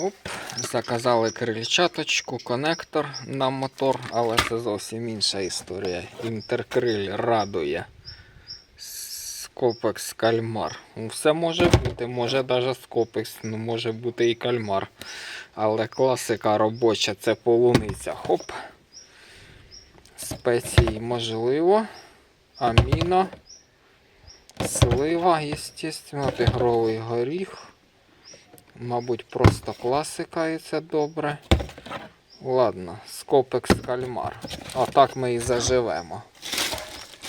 Оп, заказали крильчаточку, конектор на мотор, але це зовсім інша історія. Інтеркриль радує. Скопекс кальмар. Ну, Все може бути, може навіть скопекс, ну може бути і кальмар. Але класика робоча це полуниця. Хоп. Спеції можливо. Аміно. Слива, естественно, тигровий горіх. Мабуть, просто класика і це добре. Ладно, скопекс кальмар. Отак ми і заживемо.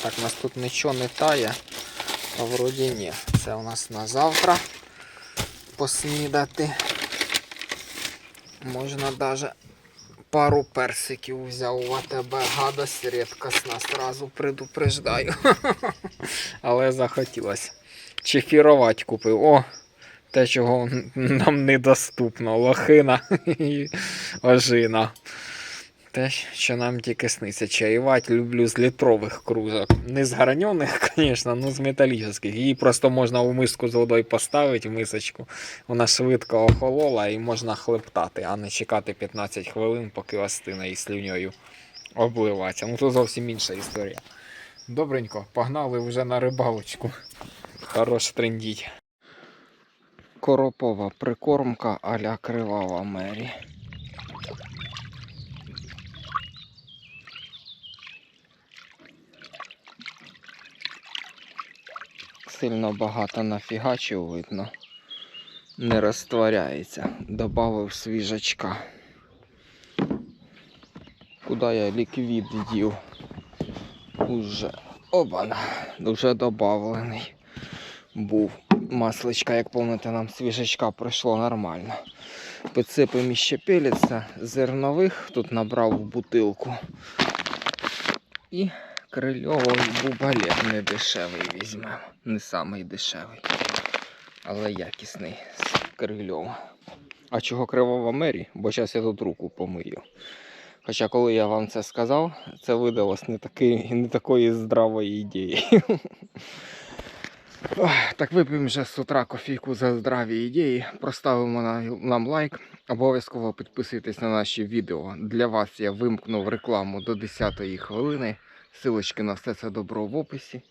Так, у нас тут нічого не тає. А вроді ні. Це у нас на завтра поснідати. Можна навіть пару персиків взяв у АТБ. Гадость рідкісна, сразу предупреждаю. Але захотілося. Чефірувати купив. О! Те, чого нам недоступно. Лохина і ожина. Те, що нам тільки сниться. Чаювати люблю з літрових кружок. Не з гранених, звісно, ну з металічних. Її просто можна у миску з водою поставити в мисочку. Вона швидко охолола і можна хлептати, а не чекати 15 хвилин, поки остине і слюньою обливатися. Ну то зовсім інша історія. Добренько, погнали вже на рибалочку. Хорош трендіть. Коропова прикормка а-ля кривава мері. Сильно багато нафігачів видно. Не розтворяється. Добавив свіжачка. Куди я ліквід дів? Уже. Обана. Уже добавлений був. Масличка, як помните, нам свіжачка пройшло нормально. Підсипемо ще пеліця зернових, тут набрав бутилку. І крильовий бубалет не дешевий візьмемо. Не самий дешевий, але якісний з крильова. А чого кривова мері? Бо зараз я тут руку помию. Хоча коли я вам це сказав, це видалось не, такий, не такої здравої ідеї. Ох, Так вип'ємо вже з утра кофійку за здраві ідеї. Проставимо на- нам лайк. Обов'язково підписуйтесь на наші відео. Для вас я вимкнув рекламу до 10-ї хвилини. Силочки на все це добро в описі.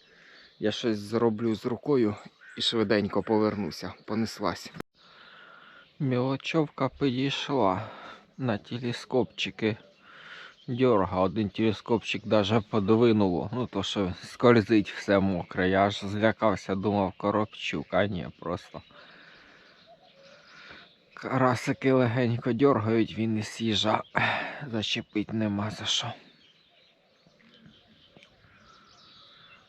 Я щось зроблю з рукою і швиденько повернуся. Понеслась. Мілочовка підійшла на телескопчики. Дьорга, один телескопчик даже подвинуло. Ну то що скользить все мокре. Я аж злякався, думав коробчук, а ні, просто. Карасики легенько дергають, він і сіжа. Зачепить нема за що.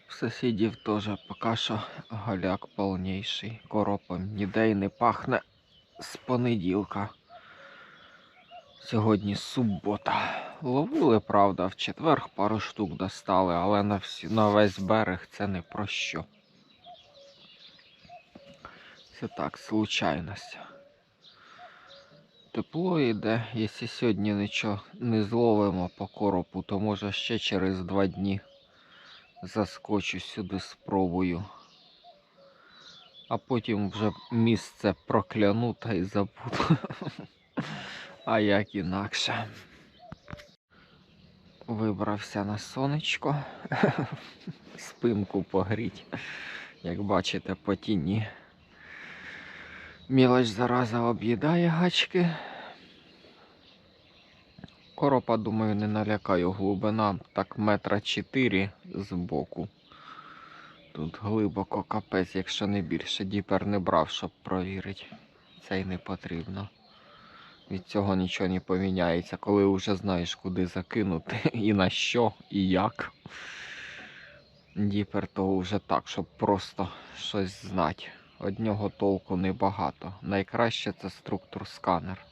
Сусідів теж поки що голяк повніший. Коропом ніде й не пахне з понеділка. Сьогодні субота. Ловили, правда, в четвер пару штук достали, але на, всі, на весь берег це не про що. Це так, случайність. Тепло йде. Якщо сьогодні нічого не зловимо по коропу, то може ще через два дні заскочу сюди спробую. А потім вже місце прокляну та й забуду. А як інакше. Вибрався на сонечко. Спинку погріть. Як бачите, по тіні. Мілоч зараза об'їдає гачки. Коропа, думаю, не налякаю. Глибина так метра чотири з боку. Тут глибоко капець, якщо не більше. Діпер не брав, щоб провірити. Це й не потрібно. Від цього нічого не поміняється, коли вже знаєш, куди закинути, і на що, і як. Діпер то вже так, щоб просто щось знати. Од нього толку небагато. Найкраще це структур сканер.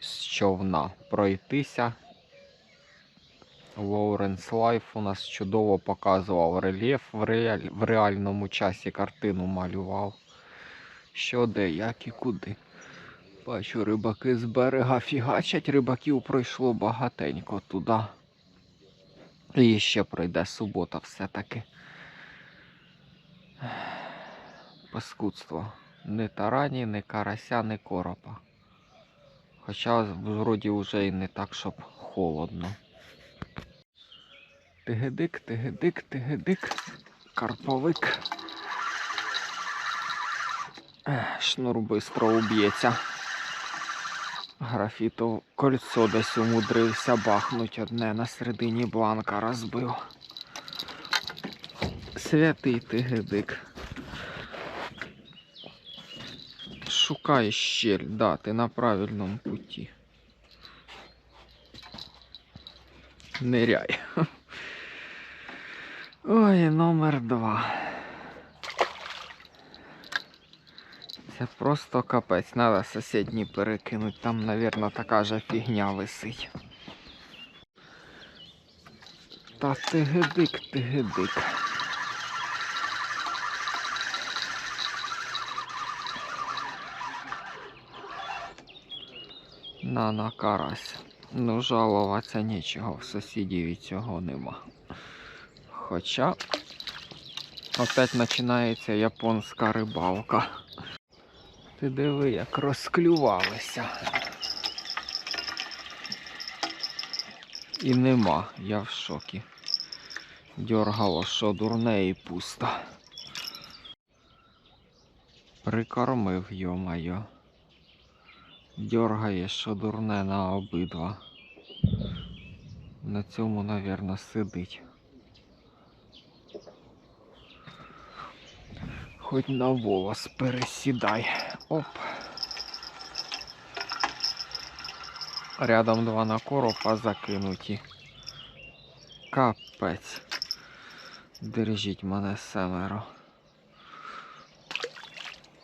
З човна пройтися. Лоуренс Лайф у нас чудово показував рельєф в, реаль... в реальному часі картину малював. Що де, як і куди. Бачу, рибаки з берега фігачать, рибаків пройшло багатенько туди. І ще пройде субота все-таки. Паскудство. Ні тарані, ні карася, ні коропа. Хоча вроді вже і не так, щоб холодно. Тигедик, тигедик, тигедик, карповик. Шнур бистро уб'ється. Графітов кольцо десь умудрився бахнуть одне на середині бланка розбив. Святий тигедик. Шукай щель, да, ти на правильному путі. Ниряй. Ой, номер два. Це просто капець. Надо сусідній перекинуть. Там, мабуть, така же фігня висить. Та тигедик, тигедик. На на карась. Ну, жалуватися нічого, в сусідів і цього нема. Хоча опять починається японська рибалка. Ти диви, як розклювалися. І нема, я в шокі. Дьоргало, що дурне і пусто. Прикормив, йо-майо. Дьоргає, що дурне на обидва. На цьому, навірно, сидить. Хоч на волос пересідай. Оп. Рядом два на коропа закинуті. Капець. Держіть мене семеро.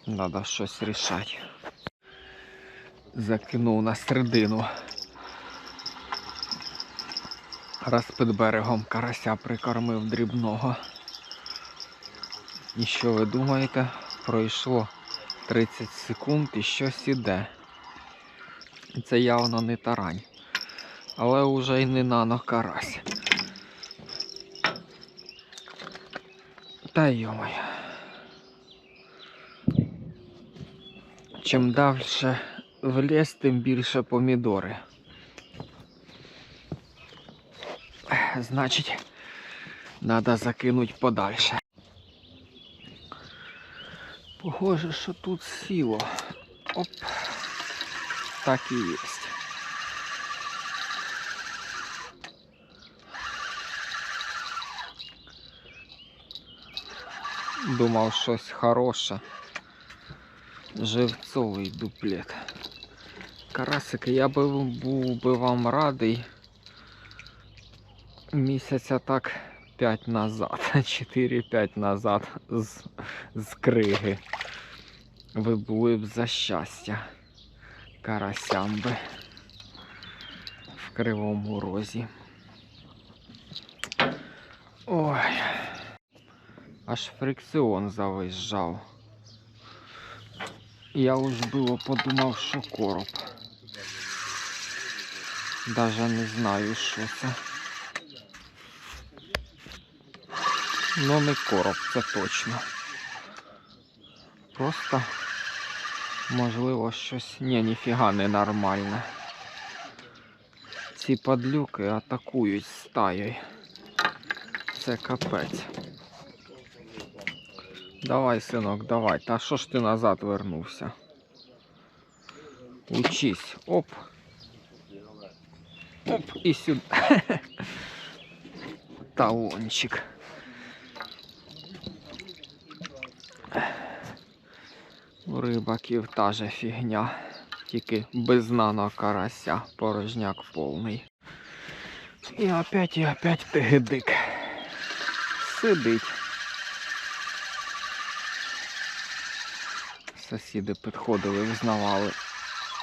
Надо щось рішати. Закинув на середину. Раз під берегом карася прикормив дрібного. І що ви думаєте? Пройшло 30 секунд і щось іде. Це явно не тарань. Але уже й не нано карась. Та йомай. Чим далі в ліс, тим більше помідори. Значить, треба закинути подальше. Похоже, що тут сіло. Оп. Так і є. Думав щось хороше. Живцовий дуплет. Карасики, я би був би вам радий місяця так 5 назад, 4-5 назад з, з криги. Ви були б за щастя карасям би в кривому розі. Ой, аж фрикціон завизжав. Я уж було подумав, що короб. Даже не знаю, що це. Ну не короб, це точно. Просто можливо щось. Ні, ніфіга не нормальне. Ці падлюки атакують стаєю. Це капець. Давай, синок, давай. Та що ж ти назад вернувся? Учись. Оп. Оп, і сюди. Талончик. У рибаків та же фігня. Тільки без нано карася. Порожняк повний. І опять і опять тигидик. Сидить. Сусіди підходили, взнавали,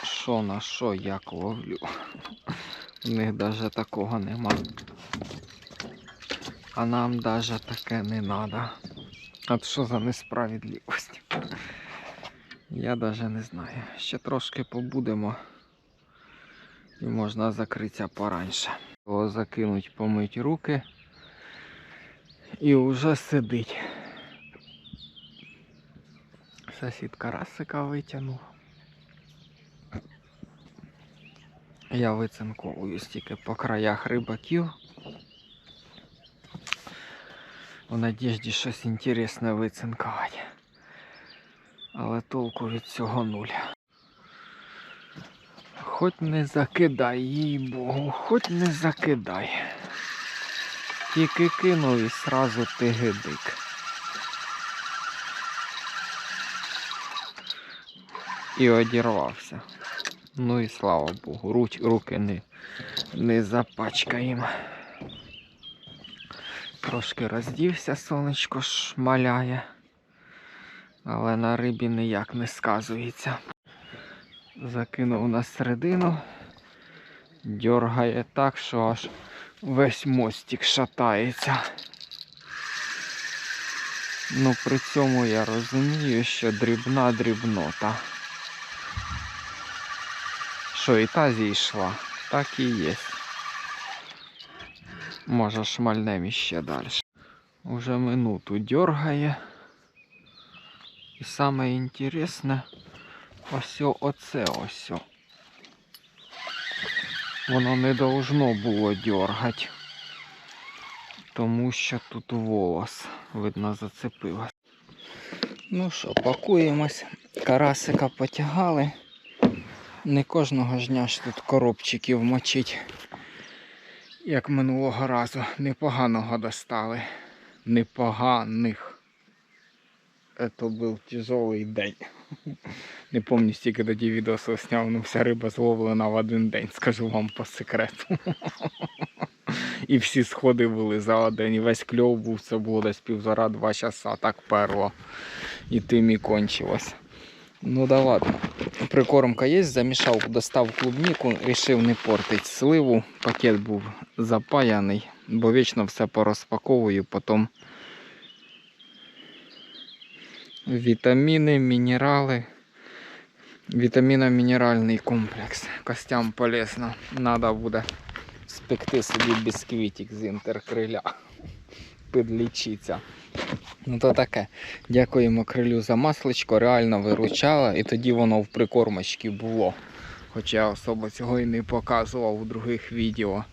що на що як ловлю. У них навіть такого нема. А нам навіть таке не треба. От що за несправедливість? Я навіть не знаю. Ще трошки побудемо і можна закритися пораньше. Закинуть, помить руки і вже сидить. Сусід карасика витягнув. Я вицинковую стільки по краях рибаків. У надіжді щось інтересне вицинкувати. Але толку від цього нуль. Хоч не закидай, їй богу, хоч не закидай. Тільки кинув і сразу ти гидик. І одірвався. Ну і слава Богу, руч, руки не, не запачкаємо. Трошки роздівся, сонечко шмаляє, але на рибі ніяк не сказується. Закинув на середину, дьоргає так, що аж весь мостик шатається. Ну при цьому я розумію, що дрібна дрібнота. Що і та зійшла, так і є. Може шмальнем іще далі. Уже минуту дергає. І саме інтересне ось оце ось. Воно не должно було дергати. Тому що тут волос, видно, зацепилось. Ну що, пакуємось. Карасика потягали. Не кожного ж дня ж тут коробчиків мочить. Як минулого разу. Непоганого достали. Непоганих. Это був тяжелий день. Не пам'ятаю, стільки тоді відео сняв, ну вся риба зловлена в один день, скажу вам по секрету. І всі сходи були за один. І весь кльов був, це було десь півтора-два часа, так перло. І тим і кончилось. Ну да ладно. Прикормка є, замішав, достав клубніку, рішив не портить сливу. Пакет був запаяний, бо вічно все порозпаковую, потім вітаміни, мінерали. Вітаміно-мінеральний комплекс. Костям полезно. Надо буде спекти собі бісквітик з інтеркриля. Підлічиться. Ну то таке. Дякуємо крилю за масличко, реально виручало, і тоді воно в прикормочці було. Хоча я особо цього і не показував у других відео.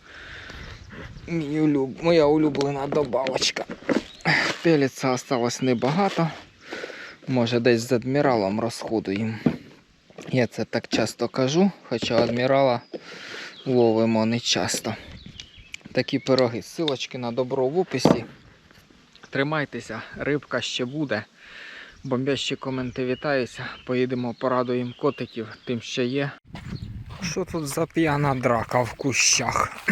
Моя улюблена добавочка. Пеліця осталось небагато. Може десь з адміралом розходуємо. Я це так часто кажу, хоча адмірала ловимо не часто. Такі пироги. Силочки на добро в описі. Тримайтеся, рибка ще буде. Бомбящі коменти вітаюся. Поїдемо порадуємо котиків, тим що є. Що тут за п'яна драка в кущах?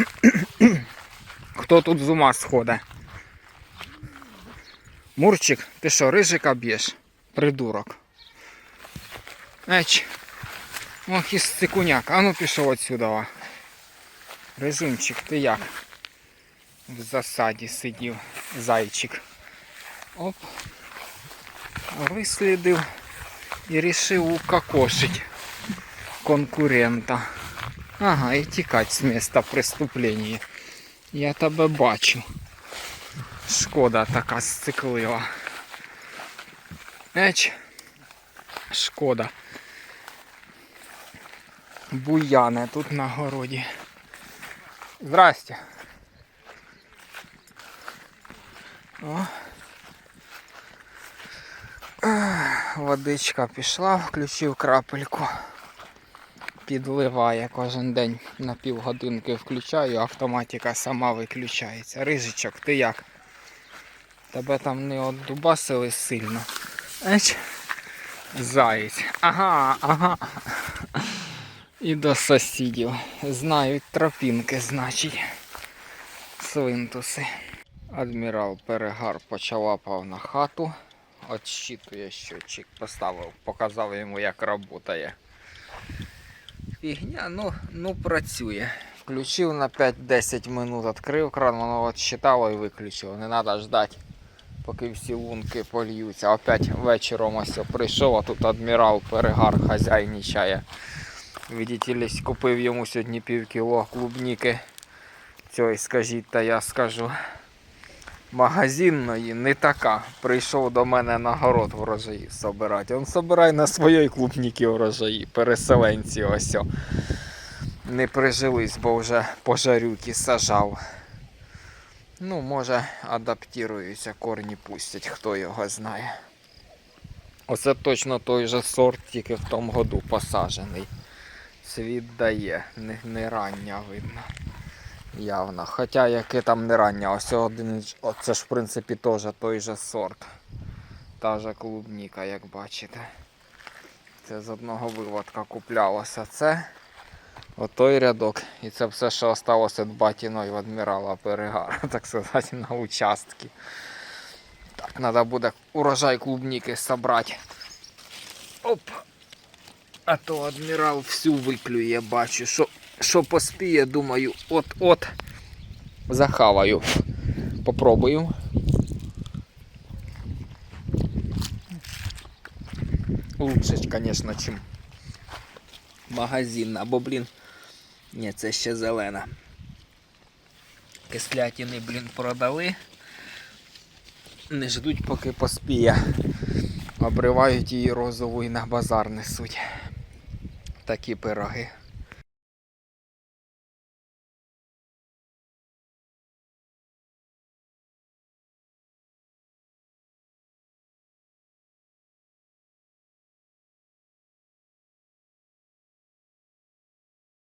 Хто тут з ума сходить? Мурчик, ти що, рижика б'єш? Придурок. Еч. Ох і стикуняк. А ну пішов отсюда. Режимчик, ти як? В засаді сидів зайчик. Оп. Вислідив і рішив укокошить конкурента. Ага, і тікати з місця преступлення. Я тебе бачу. Шкода така сциклива. Еч. Шкода. Буяне тут на городі. Здрасте. О. Водичка пішла, включив крапельку. Підливає кожен день на півгодинки включаю, автоматика сама виключається. Рижичок, ти як? Тебе там не оддубасили сильно. Еч. Заєць. Ага, ага. І до сусідів. Знають тропінки, значить. Свинтуси. Адмірал Перегар почалапав на хату. Отщитує щотчик, поставив, показав йому, як працює. Фігня, ну, ну працює. Включив на 5-10 минут, відкрив кран, воно відсчитало і виключило. Не треба ждати, поки всі лунки польються. Опять вечором ось прийшов, а тут адмірал Перегар хазяйничає. Видите купив йому сьогодні пів кіло клубніки. Цього скажіть, та я скажу. Магазинної не така. Прийшов до мене на город врожаї собирати. Он собирай на своїй клубніки врожаї, переселенці ось. не прижились, бо вже пожарюки сажав. Ну, може, адаптуються, корні пустять, хто його знає. Оце точно той же сорт, тільки в тому году посаджений. Світ дає, не, не рання видно. Явно. Хоча яке там не рання, ось один, оце ж в принципі теж той же сорт. Та же клубніка, як бачите. Це з одного виводка куплялося. Це отой рядок. І це все, що осталося від батіної в адмірала перегара, так сказати, на участки. Так, треба буде урожай клубніки собрати. Оп. А то адмірал всю виклює, бачу. Що, що поспіє, думаю, от-от захаваю. Попробую. Лучше, звісно, чим магазинна, бо, блін, ні, це ще зелена. Кислятіни, блін, продали. Не ждуть, поки поспіє. Обривають її розову і на базар несуть. Такі пироги.